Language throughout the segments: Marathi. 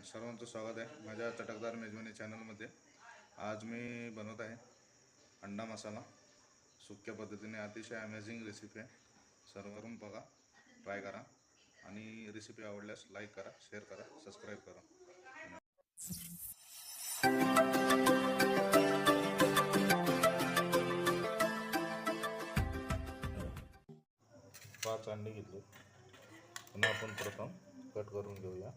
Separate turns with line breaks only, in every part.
फ्रेंड्स सर्वांचं स्वागत आहे माझ्या चटकदार मेजवानी चॅनलमध्ये. आज मी बनवत आहे अंडा मसाला. सुक्या पद्धतीने अतिशय अमेझिंग रेसिपी आहे. सर्वरून बघा ट्राय करा. आणि रेसिपी आवडल्यास लाईक करा शेअर करा सबस्क्राईब करा. पाच अंडे घेतले. पुन्हा आपण प्रथम कट करून घेऊया.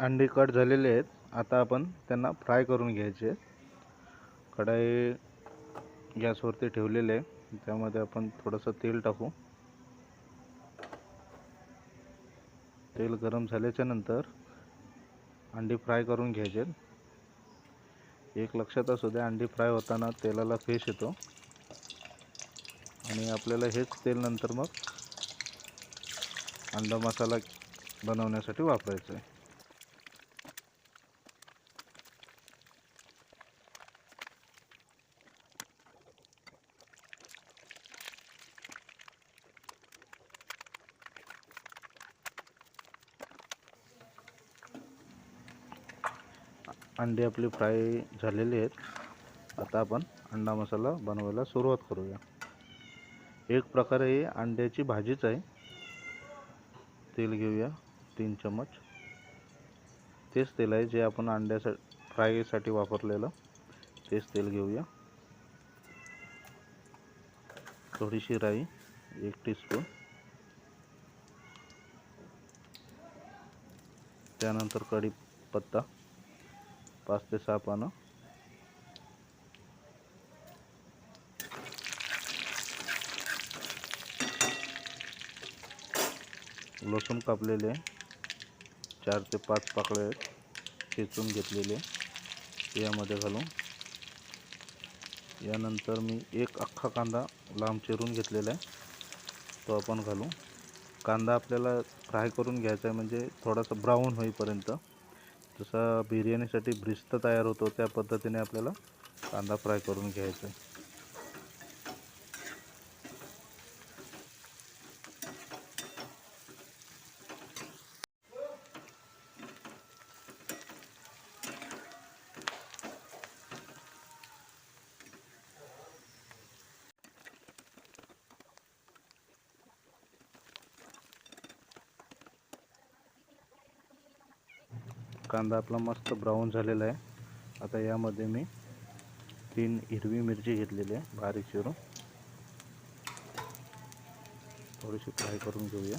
अंडी कट झालेले आहेत. आता आपण त्यांना फ्राय करून घ्यायचे आहेत. कढाई गॅसवरती ठेवलेले आहे. त्यामध्ये आपण थोडंसं तेल टाकू. तेल गरम झाल्याच्यानंतर अंडी फ्राय करून घ्यायचे एक लक्षात असू द्या अंडी फ्राय होताना तेलाला फेस येतो. आणि आपल्याला हेच तेल नंतर मग अंडा मसाला बनवण्यासाठी वापरायचं आहे. अंडे आपले फ्राय झालेले आहेत. आता आपण अंडा मसाला बनवायला सुरुवात करूया. एक प्रकारे ही अंड्याची भाजीच आहे. तेल घेऊया तीन चम्मच. तेच तेल आहे जे आपण अंड्यासा फ्रायसाठी वापरलेलं. तेच तेल घेऊया. थोडीशी राई एक टीस्पून. त्यानंतर कढीपत्ता. पाच ते सहा पानं. लसूण कापलेले चार ते पाच पाकळे आहेत. ठेचून घेतलेले यामध्ये घालून. यानंतर मी एक अख्खा कांदा लांब चिरून घेतलेला आहे. तो आपण घालू. कांदा आपल्याला फ्राय करून घ्यायचा आहे म्हणजे थोडासा ब्राऊन होईपर्यंत. जसा बिर्याणीसाठी ब्रिस्त तयार होतो त्या पद्धतीने आपल्याला कांदा फ्राय करून घ्यायचा आहे. कांदा आपला मस्त ब्राऊन झालेला आहे. आता यामध्ये मी तीन हिरवी मिरची घेतलेली आहे बारीक चिरून. थोडीशी फ्राय करून घेऊया.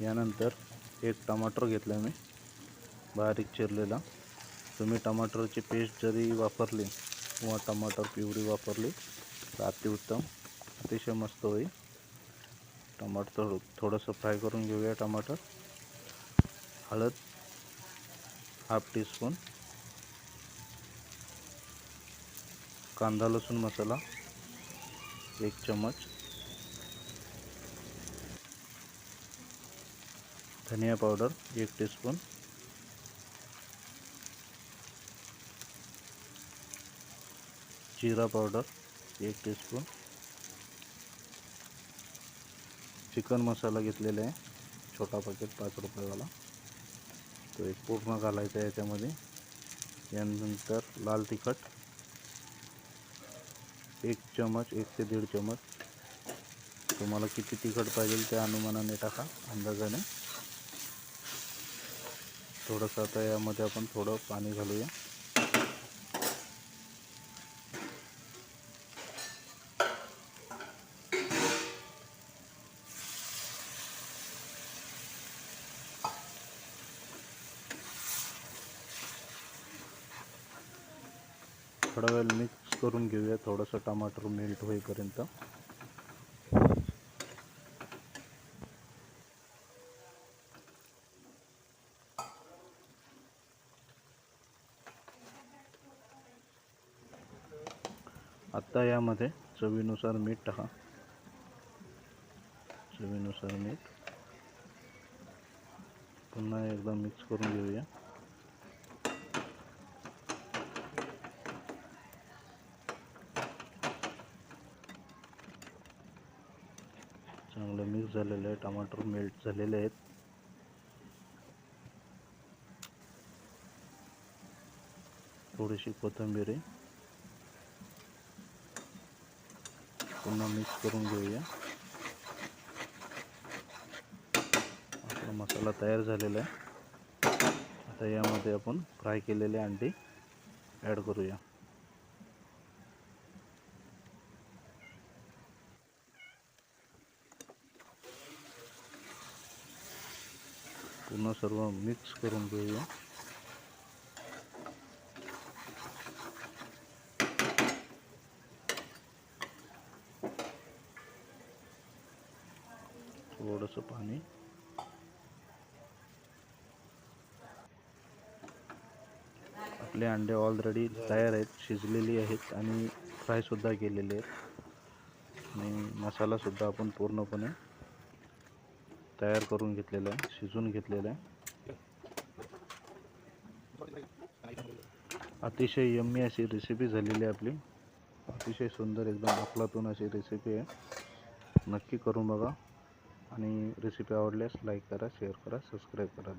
यानंतर एक टमाटर घेतला मी. बारीक चिरलेला. तुम्ही टमाटरची पेस्ट जरी वापरली किंवा टमाटर प्युरी वापरली तर अतिउत्तम अतिशय मस्त होईल. टमाटर थोडं थोडंसं फ्राय करून घेऊया टमाटर. हळद हाफ टीस्पून. कांदा लसूण मसाला एक चम्मच. धनिया पावडर एक टीस्पून. जीरा पावडर एक टीस्पून. चिकन मसाला घेतलेला आहे. छोटा पॅकेट पाच रुपयेवाला. तो एक पूर्ण घालायचा आहे याच्यामध्ये. यानंतर लाल तिखट. एक चमच एक ते दीड चमच तुम्हाला किती तिखट पाहिजे त्या अनुमानाने टाका अंदाजाने. थोडंसं आता यामध्ये आपण थोडं पाणी घालूया. थोडा वेळ मिक्स करून घेऊया थोडंसं टमाटर मेल्ट होईपर्यंत. आत्ता यामध्ये चवीनुसार मीठ टाका. चवीनुसार मीठ. पुन्हा एकदा मिक्स करून घेऊया. चांगलं मिक्स झालेलं आहे टमाटर मेल्ट झालेले आहेत. थोडीशी कोथिंबीर आहे. पुन्हा मिक्स करून घेऊया. आपला मसाला तयार झालेला आहे. आता यामध्ये आपण फ्राय केलेले अंडी ॲड करूया. पुन्हा सर्व मिक्स करून घेऊया. थोडंसं पाणी. आपले अंडे ऑलरेडी तयार आहेत शिजलेली आहेत आणि फ्रायसुद्धा केलेले आहेत. आणि मसालासुद्धा आपण पूर्णपणे तयार करून घेतलेला आहे शिजून घेतलेला आहे. अतिशय यम्मी अशी रेसिपी झालेली आहे आपली. अतिशय सुंदर एकदम अफलातून अशी रेसिपी आहे. नक्की करून बघा. आणि रेसिपी आवडल्यास लाईक करा शेअर करा सबस्क्राईब करा.